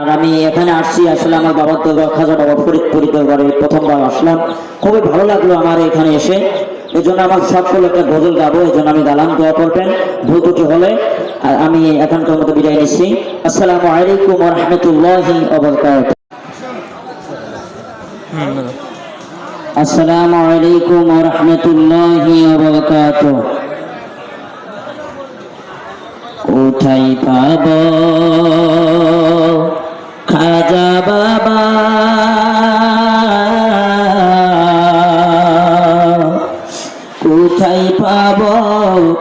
আর আমি এখানে আসছি, আসলে আমার বাবার তো খাজা বাবা ফরিদপুরি দরবারে প্রথমবার আসলাম। খুবই ভালো লাগল আমার এখানে এসে। এই জন্য আমার সকল একটা গজল গাবো এই জন্য আমি গালাম দোয়া করবেন, ভুল ত্রুটি হলে। আর আমি এখানকার মতো বিদায় নিচ্ছি। আসসালামু আলাইকুম রহমতুল্লাহি আসসালামু আলাইকুম রহমতুল্লাহি কোথায় পাব? কোথায় পাব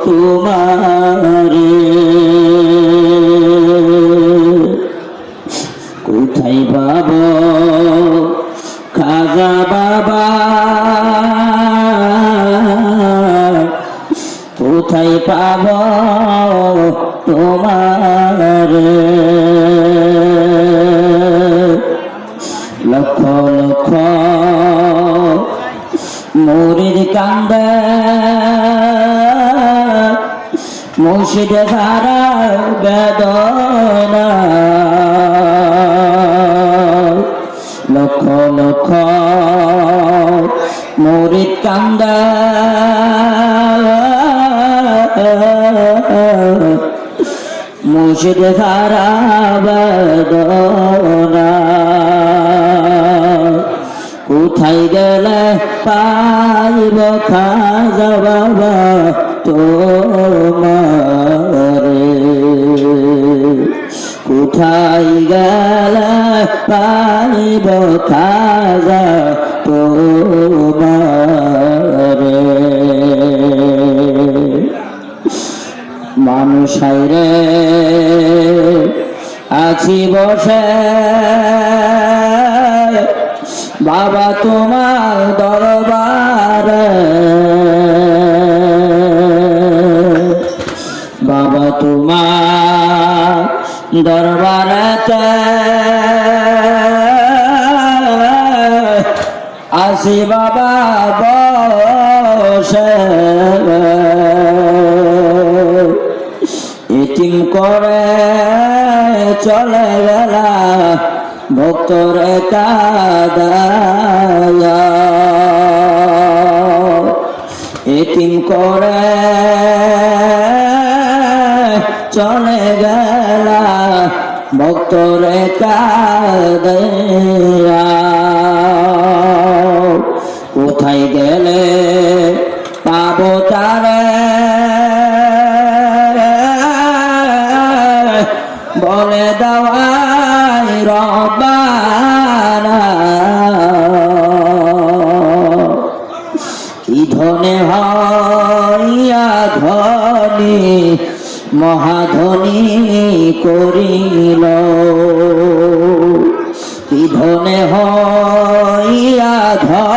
তোমারে? কোথায় পাব? খাজা বাবা। কোথায় পাব তোমার? লক্ষ লক্ষ মুরিদ কান্দে মুর্শিদ ধারা বেদনা। লক্ষ লক্ষ মুরিদ কান্দে। মুর্শিদ বেদনা। কোথায় গেলে পাইব খাজা বাবা তোমারে পাইব খাজা তোমারে। মানুষ রে আছি বসে। বাবা তোমার দরবার। বাবা তোমার দরবারেতে আসি বাবা, বসে। ইতিম করে চলে গেলা, ভক্তর কাদায়া। ইতিম করে চলে গেলা, ভক্তর কাদায়া। তারে বলে দাওয়াই রবানা কি ধনে হইয়া ধনী মহাধনী করিল। কি ধনে হইয়া ধনী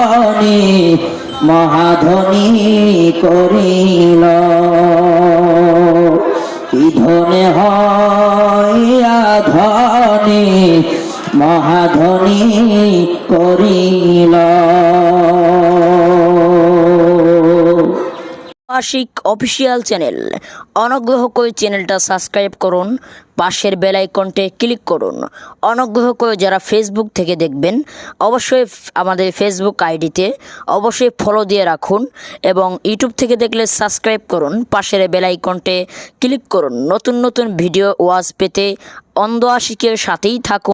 মহাধনী করিল। ধনে হইয়া ধনী মহাধনী করিল। Ashik official channel. অনুগ্রহ করে চ্যানেলটা সাবস্ক্রাইব করুন, পাশের বেল আইকনটে ক্লিক করুন। অনুগ্রহ করে যারা ফেসবুক থেকে দেখবেন, অবশ্যই আমাদের ফেসবুক আইডিতে অবশ্যই ফলো দিয়ে রাখুন এবং ইউটিউব থেকে দেখলে সাবস্ক্রাইব করুন, পাশের বেল আইকনটে ক্লিক করুন। নতুন নতুন ভিডিও ওয়াজ পেতে অন্ধ আশিকের সাথেই থাকুন।